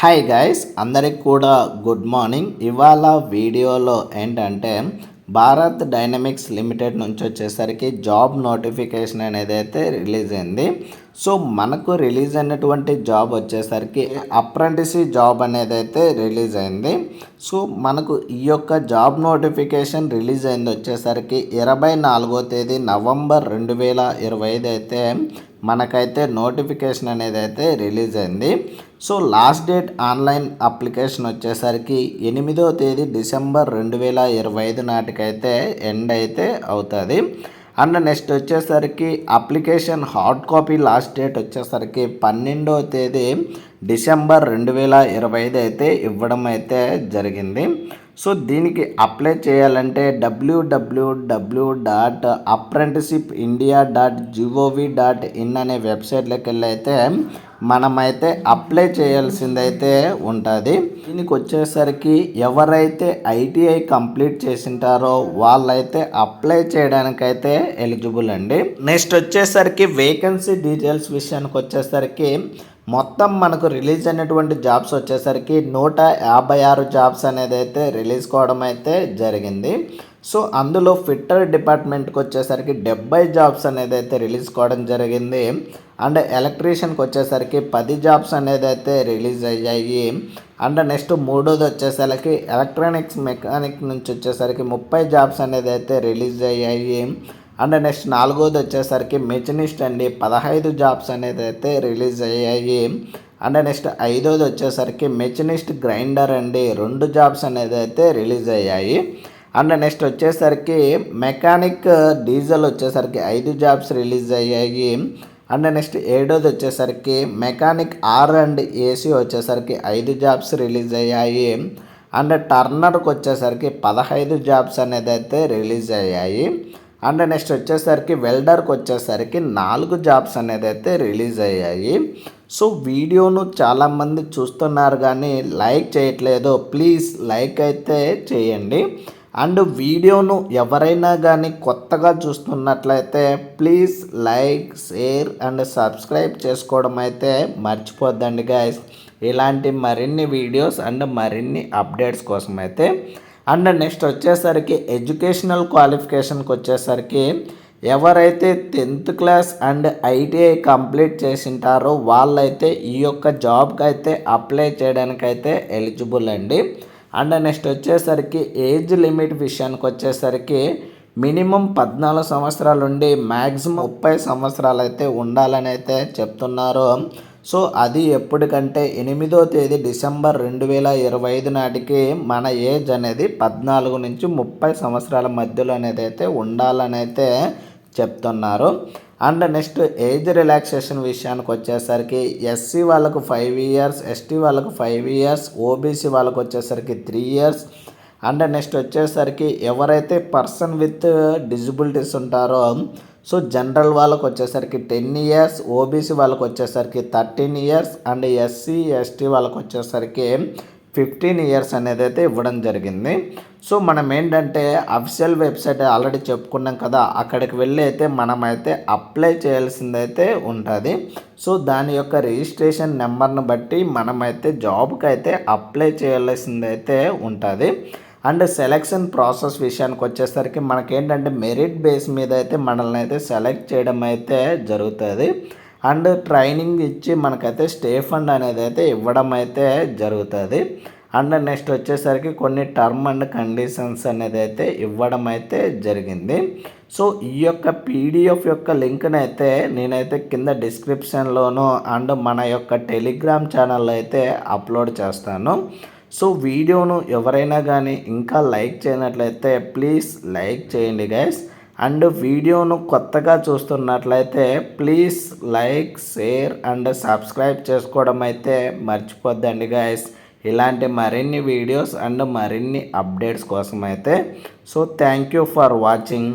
Hi guys అందరికి కూడా good morning ఇవాళ వీడియోలో ఏంటంటే భారత్ డైనమిక్స్ లిమిటెడ్ నుంచి వచ్చేసరికి జాబ్ నోటిఫికేషన్ అనేది అయితే రిలీజ్ అయింది. సో మనకు రిలీజ్ అయినటువంటి జాబ్ వచ్చేసరికి అప్రెంటిసి జాబ్ అనేది అయితే రిలీజ్ అయింది. సో మనకు ఈ యొక్క జాబ్ నోటిఫికేషన్ రిలీజ్ అయింది వచ్చేసరికి ఇరవై నాలుగో తేదీ నవంబర్ రెండు వేల ఇరవై ఐదు అయితే మనకైతే నోటిఫికేషన్ అనేది అయితే రిలీజ్ అయింది. So last date online application వచ్చేసరికి ఎనిమిదో తేదీ డిసెంబర్ రెండు వేల ఇరవై ఐదు నాటికైతే ఎండ్ అయితే అవుతుంది. అండ్ నెక్స్ట్ వచ్చేసరికి application hard copy last date వచ్చేసరికి పన్నెండో తేదీ డిసెంబర్ రెండు వేల ఇరవై ఐదు అయితే ఇవ్వడం అయితే జరిగింది. సో దీనికి అప్లై చేయాలంటే W W W dot apprenticeship India dot G O V dot in అనే వెబ్సైట్లోకి వెళ్ళి అయితే మనమైతే అప్లై చేయాల్సిందైతే ఉంటుంది. దీనికి వచ్చేసరికి ఎవరైతే ఐటీఐ కంప్లీట్ చేసింటారో వాళ్ళైతే అప్లై చేయడానికైతే ఎలిజిబుల్ అండి. నెక్స్ట్ వచ్చేసరికి వేకెన్సీ డీటెయిల్స్ విషయానికి వచ్చేసరికి మొత్తం మనకు రిలీజ్ అయినటువంటి జాబ్స్ వచ్చేసరికి నూట యాభై ఆరు జాబ్స్ అనేది అయితే రిలీజ్ కావడం అయితే జరిగింది. సో అందులో ఫిట్టర్ డిపార్ట్మెంట్కి వచ్చేసరికి డెబ్బై జాబ్స్ అనేది అయితే రిలీజ్ కావడం జరిగింది. అండ్ ఎలక్ట్రీషియన్కి వచ్చేసరికి పది జాబ్స్ అనేది అయితే రిలీజ్ అయ్యాయి. అండ్ నెక్స్ట్ మూడోది వచ్చేసరికి ఎలక్ట్రానిక్స్ మెకానిక్ నుంచి వచ్చేసరికి ముప్పై జాబ్స్ అనేది అయితే రిలీజ్ అయ్యాయి. అండ్ నెక్స్ట్ నాలుగోది వచ్చేసరికి మెచినిస్ట్ అండి. పదహైదు జాబ్స్ అనేది అయితే రిలీజ్ అయ్యాయి. అండ్ నెక్స్ట్ ఐదోది వచ్చేసరికి మెచినిస్ట్ గ్రైండర్ అండి. రెండు జాబ్స్ అనేది అయితే రిలీజ్ అయ్యాయి. అండ్ నెక్స్ట్ వచ్చేసరికి మెకానిక్ డీజిల్ వచ్చేసరికి ఐదు జాబ్స్ రిలీజ్ అయ్యాయి. అండ్ నెక్స్ట్ ఏడోది వచ్చేసరికి మెకానిక్ ఆర్ అండ్ ఏసీ వచ్చేసరికి ఐదు జాబ్స్ రిలీజ్ అయ్యాయి. అండ్ టర్నర్కి వచ్చేసరికి పదహైదు జాబ్స్ అనేది అయితే రిలీజ్ అయ్యాయి. అండ్ నెక్స్ట్ వచ్చేసరికి వెల్డర్కి వచ్చేసరికి నాలుగు జాబ్స్ అనేది అయితే రిలీజ్ అయ్యాయి. సో వీడియోను చాలామంది చూస్తున్నారు కానీ లైక్ చేయట్లేదు. ప్లీజ్ లైక్ అయితే చేయండి. అండ్ వీడియోను ఎవరైనా కానీ కొత్తగా చూస్తున్నట్లయితే please like share and subscribe చేసుకోవడం అయితే మర్చిపోద్దండి గాయస్ ఇలాంటి మరిన్ని వీడియోస్ అండ్ మరిన్ని అప్డేట్స్ కోసం అయితే అండ్ నెక్స్ట్ వచ్చేసరికి ఎడ్యుకేషనల్ క్వాలిఫికేషన్కి వచ్చేసరికి ఎవరైతే tenth class and ITI complete చేసింటారో వాళ్ళైతే ఈ యొక్క జాబ్కి అయితే అప్లై చేయడానికైతే ఎలిజిబుల్ అండి అండ్ నెక్స్ట్ వచ్చేసరికి ఏజ్ లిమిట్ విషయానికి వచ్చేసరికి మినిమం పద్నాలుగు సంవత్సరాలు ఉండి మ్యాక్సిమం ముప్పై సంవత్సరాలు అయితే ఉండాలని అయితే చెప్తున్నారు. సో అది ఎప్పటికంటే ఎనిమిదో తేదీ డిసెంబర్ రెండు వేల ఇరవై ఐదు నాటికి మన ఏజ్ అనేది పద్నాలుగు నుంచి ముప్పై సంవత్సరాల మధ్యలో అనేది అయితే ఉండాలని అయితే చెప్తున్నారు. అండ్ నెక్స్ట్ ఏజ్ రిలాక్సేషన్ విషయానికి వచ్చేసరికి ఎస్సీ వాళ్ళకు ఫైవ్ ఇయర్స్ ఎస్టీ వాళ్ళకు ఫైవ్ ఇయర్స్ ఓబీసీ వాళ్ళకు వచ్చేసరికి త్రీ ఇయర్స్. అండ్ నెక్స్ట్ వచ్చేసరికి ఎవరైతే పర్సన్ విత్ డిజిబిలిటీస్ ఉంటారో సో జనరల్ వాళ్ళకు వచ్చేసరికి టెన్ ఇయర్స్ ఓబీసీ వాళ్ళకు వచ్చేసరికి thirteen years and SC ST వాళ్ళకు వచ్చేసరికి ఫిఫ్టీన్ ఇయర్స్ అనేది అయితే ఇవ్వడం జరిగింది. సో మనం ఏంటంటే అఫిషియల్ వెబ్సైట్ ఆల్రెడీ చెప్పుకున్నాం కదా అక్కడికి వెళ్ళి అయితే మనమైతే అప్లై చేయాల్సిందైతే ఉంటుంది. సో దాని యొక్క రిజిస్ట్రేషన్ నెంబర్ను బట్టి మనమైతే జాబ్కి అయితే అప్లై చేయాల్సిందైతే ఉంటుంది. అండ్ సెలెక్షన్ ప్రాసెస్ విషయానికి వచ్చేసరికి మనకేంటంటే మెరిట్ బేస్ మీద అయితే మనల్ని అయితే సెలెక్ట్ చేయడం అయితే జరుగుతుంది. అండ్ ట్రైనింగ్ ఇచ్చి మనకైతే స్టే ఫండ్ అనేది అయితే ఇవ్వడం అయితే జరుగుతుంది. అండ్ నెక్స్ట్ వచ్చేసరికి కొన్ని టర్మ్ అండ్ కండిషన్స్ అనేది అయితే ఇవ్వడం అయితే జరిగింది. సో ఈ యొక్క పీడిఎఫ్ యొక్క లింక్ని అయితే నేనైతే కింద డిస్క్రిప్షన్లోను అండ్ మన యొక్క టెలిగ్రామ్ ఛానల్లో అయితే అప్లోడ్ చేస్తాను. సో వీడియోను ఎవరైనా కానీ ఇంకా లైక్ చేయనట్లయితే ప్లీజ్ లైక్ చేయండి గైస్ అండ్ వీడియోను కొత్తగా చూస్తున్నట్లయితే please like share and subscribe చేసుకోవడం అయితే మర్చిపోద్దండి గైస్ ఇలాంటి మరిన్ని వీడియోస్ అండ్ మరిన్ని అప్డేట్స్ కోసం అయితే so thank you for watching.